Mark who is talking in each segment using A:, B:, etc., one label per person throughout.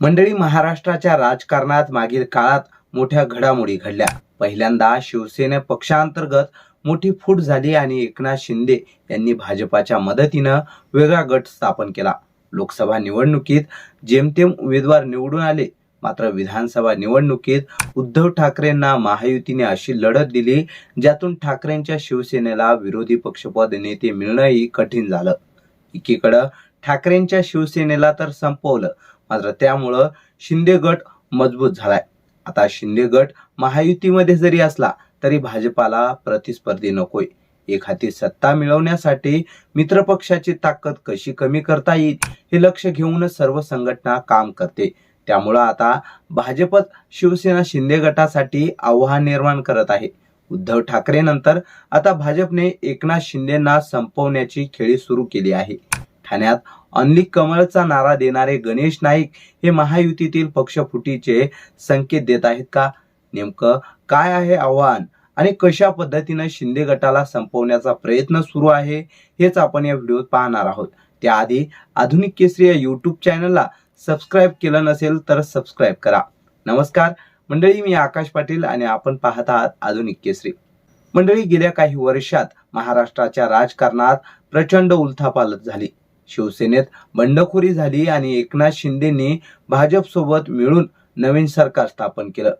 A: मंडळी महाराष्ट्राच्या राजकारणात मागील काळात मोठ्या घडामोडी घडल्या. पहिल्यांदा शिवसेने पक्षांतर्गत मोठी फूट झाली आणि एकनाथ शिंदे यांनी भाजपाच्या मदतीनं वेगळा गट स्थापन केला. लोकसभा निवडणुकीत जेमतेम उमेदवार निवडून आले मात्र विधानसभा निवडणुकीत उद्धव ठाकरेंना महायुतीने अशी लढत दिली ज्यातून ठाकरेंच्या शिवसेनेला विरोधी पक्षपद नेते मिळणंही कठीण झालं. एकीकडं ठाकरेंच्या शिवसेनेला तर संपवलं मात्र त्यामुळं शिंदे गट मजबूत झालाय. आता शिंदे गट महायुतीमध्ये जरी असला तरी भाजपाला प्रतिस्पर्धी नकोय. एक हाती सत्ता मिळवण्यासाठी मित्रपक्षाची ताकद कशी कमी करता येईल हे लक्ष घेऊनच सर्व संघटना काम करते. त्यामुळं आता भाजपच शिवसेना शिंदे गटासाठी आव्हान निर्माण करत आहे. उद्धव ठाकरे नंतर आता भाजपने एकनाथ शिंदेना संपवण्याची खेळी सुरू केली आहे. ठाण्यात अन्ली कमळचा नारा देणारे गणेश नाईक हे महायुतीतील पक्षफुटीचे संकेत देत आहेत का? नेमकं काय आहे आव्हान? आणि कशा पद्धतीनं शिंदे गटाला संपवण्याचा प्रयत्न सुरू आहे? हेच आपण या व्हिडिओत पाहणार आहोत. त्याआधी आधुनिक केसरी या युट्यूब चॅनलला सबस्क्राईब केलं नसेल तर सबस्क्राईब करा. नमस्कार. मंडळी मी आकाश पाटील आणि आपण पाहत आहात आधुनिक केसरी. मंडळी गेल्या काही वर्षात महाराष्ट्राच्या राजकारणात प्रचंड उलथापालथ झाली. शिवसेनेत बंडखोरी झाली आणि एकनाथ शिंदेनी भाजपसोबत मिळून नवीन सरकार स्थापन केलं.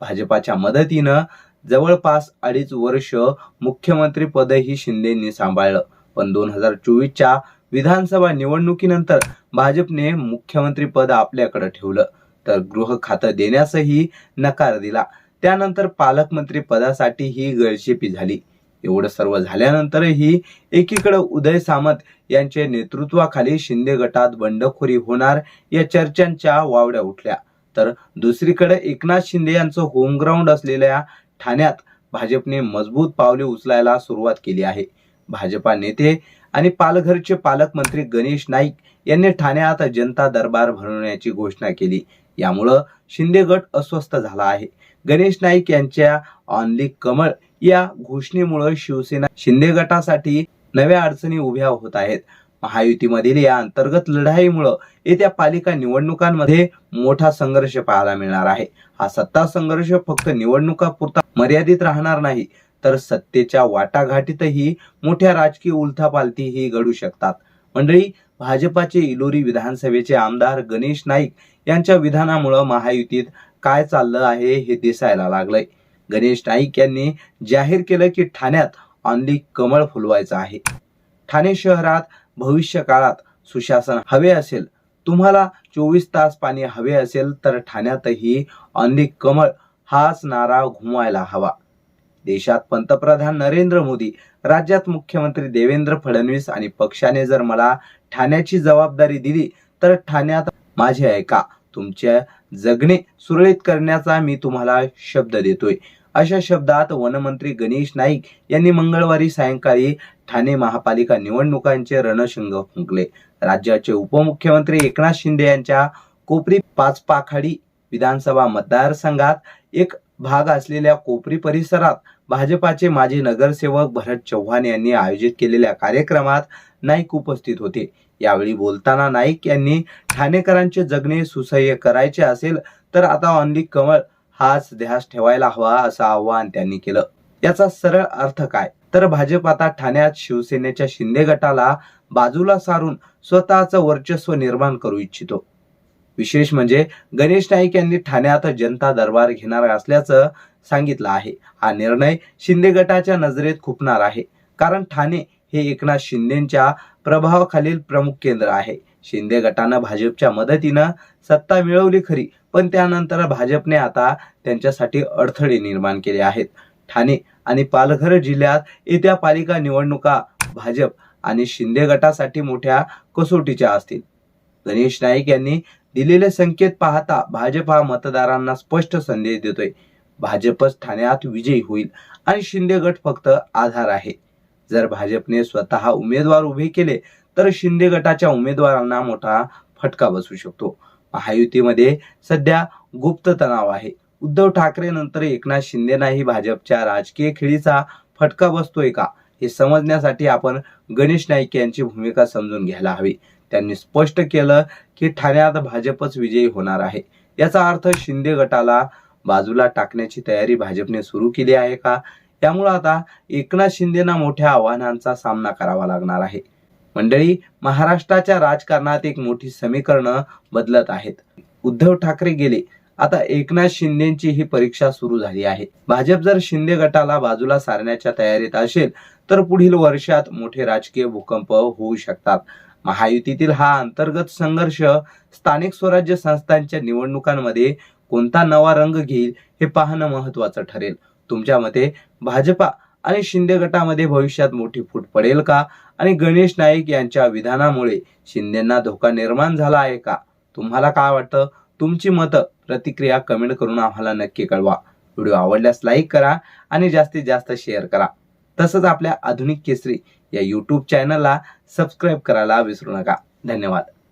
A: भाजपाच्या मदतीनं जवळपास अडीच वर्ष मुख्यमंत्री पदही शिंदेंनी सांभाळलं. पण दोन हजार चोवीसच्या विधानसभा निवडणुकीनंतर भाजपने मुख्यमंत्री पद आपल्याकडे ठेवलं. तर गृह खातं देण्यासही नकार दिला. त्यानंतर पालकमंत्री पदासाठीही गळशेपी झाली. एवढं सर्व झाल्यानंतरही एकीकडे उदय सामंत यांच्या नेतृत्वाखाली शिंदे गटात बंडखोरी होणार या चर्चांच्या वावड्या उठल्या. तर दुसरीकडे एकनाथ शिंदे यांचं होमग्राऊंड असलेल्या ठाण्यात भाजपने मजबूत पावले उचलायला सुरुवात केली आहे. भाजपा नेते आणि पालघरचे पालकमंत्री गणेश नाईक यांनी ठाण्यात जनता दरबार भरवण्याची घोषणा केली. यामुळं शिंदे गट अस्वस्थ झाला आहे. गणेश नाईक यांच्या ऑनली कमळ या घोषणेमुळे शिवसेना शिंदे गटासाठी नव्या अडचणी उभ्या होत आहेत. महायुतीमधील या अंतर्गत लढाईमुळे येत्या पालिका निवडणुकांमध्ये मोठा संघर्ष पाहायला मिळणार आहे. हा सत्ता संघर्ष फक्त निवडणुकापुरता मर्यादित राहणार नाही तर सत्तेच्या वाटाघाटीतही मोठ्या राजकीय उलथापालथीही घडू शकतात. मंडळी भाजपाचे इलोरी विधानसभेचे आमदार गणेश नाईक यांच्या विधानामुळं महायुतीत काय चाललं आहे हे दिसायला लागलंय. गणेश नाईक यांनी जाहीर केलं की ठाण्यात ऑनली कमळ फुलवायचं आहे. ठाणे शहरात भविष्य काळात सुशासन हवे असेल तुम्हाला चोवीस तास पाणी हवे असेल तर ठाण्यातही ऑनली कमळ हाच नारा घुमवायला हवा. देशात पंतप्रधान नरेंद्र मोदी राज्यात मुख्यमंत्री देवेंद्र फडणवीस आणि पक्षाने जर मला ठाण्याची जबाबदारी दिली तर ठाण्यात माझे ऐका तुमचे जगणे सुरळीत करण्याचा मी तुम्हाला शब्द देतोय. अशा शब्दात वनमंत्री गणेश नाईक यांनी मंगळवारी सायंकाळी ठाणे महापालिका निवडणुकांचे रणशिंग फुंकले. राज्याचे उपमुख्यमंत्री एकनाथ शिंदे यांच्या कोपरी पाचपाखाडी विधानसभा मतदारसंघात एक भाग असलेल्या कोपरी परिसरात भाजपाचे माजी नगरसेवक भरत चव्हाण यांनी आयोजित केलेल्या कार्यक्रमात नाईक उपस्थित होते. यावेळी बोलताना नाईक यांनी ठाणेकरांचे जगणे सुसह्य करायचे असेल तर आता ऑनली कमळ हाच ध्यास ठेवायला हवा असं आवाहन त्यांनी केलं. याचा सरळ अर्थ काय? तर भाजप आता ठाण्यात शिवसेनेच्या शिंदे गटाला बाजूला सारून स्वतःचं वर्चस्व निर्माण करू इच्छितो. विशेष म्हणजे गणेश नाईक यांनी ठाण्यात जनता दरबार घेणार असल्याचं सांगितलं आहे. हा निर्णय शिंदे गटाच्या नजरेत खुपणार आहे. कारण ठाणे हे एकनाथ शिंदेच्या प्रभावाखालील प्रमुख केंद्र आहे. शिंदे गटानं भाजपच्या मदतीनं सत्ता मिळवली खरी पण त्यानंतर भाजपने आता त्यांच्यासाठी अडथळे निर्माण केले आहेत. ठाणे आणि पालघर जिल्ह्यात येत्या पालिका निवडणुका भाजप आणि शिंदे गटासाठी मोठ्या कसोटीच्या असतील. गणेश नाईक यांनी दिलेले संकेत पाहता भाजप हा मतदारांना स्पष्ट संदेश देतोय. भाजपच ठाण्यात विजयी होईल आणि शिंदे गट फक्त आधार आहे. जर भाजपने स्वतः उमेदवार उभे केले तर शिंदे गटाच्या उमेदवारांना मोठा फटका बसू शकतो. महायुतीमध्ये सध्या गुप्त तणाव आहे. उद्धव ठाकरे नंतर एकनाथ शिंदेनाही भाजपच्या राजकीय खेळीचा फटका बसतोय का? हे समजण्यासाठी आपण गणेश नाईक यांची भूमिका समजून घ्यायला हवी. त्यांनी स्पष्ट केलं की ठाण्यात भाजपच विजयी होणार आहे. याचा अर्थ शिंदे गटाला बाजूला टाकण्याची तयारी भाजपने सुरू केली आहे का? त्यामुळे आता एकनाथ शिंदेना मोठ्या आव्हानांचा सामना करावा लागणार आहे. मंडळी महाराष्ट्राच्या राजकारणात एक मोठी समीकरणं बदलत आहेत. उद्धव ठाकरे गेले आता एकनाथ शिंदेची ही परीक्षा सुरू झाली आहे. भाजप जर शिंदे गटाला बाजूला सारण्याच्या तयारीत असेल तर पुढील वर्षात मोठे राजकीय भूकंप होऊ शकतात. महायुतीतील हा अंतर्गत संघर्ष स्थानिक स्वराज्य संस्थांच्या निवडणुकांमध्ये कोणता नवा रंग घेईल हे पाहणं महत्वाचं ठरेल. तुमच्या मते भाजपा आणि शिंदे गटामध्ये भविष्यात मोठी फूट पडेल का? आणि गणेश नाईक यांच्या विधानामुळे शिंदेना धोका निर्माण झाला आहे का? तुम्हाला काय वाटतं? तुमची मतं प्रतिक्रिया कमेंट करून आम्हाला नक्की कळवा. व्हिडिओ आवडल्यास लाईक करा आणि जास्तीत जास्त शेअर करा. तसंच आपल्या आधुनिक केसरी या यूट्यूब चॅनलला सबस्क्राईब करायला विसरू नका. धन्यवाद.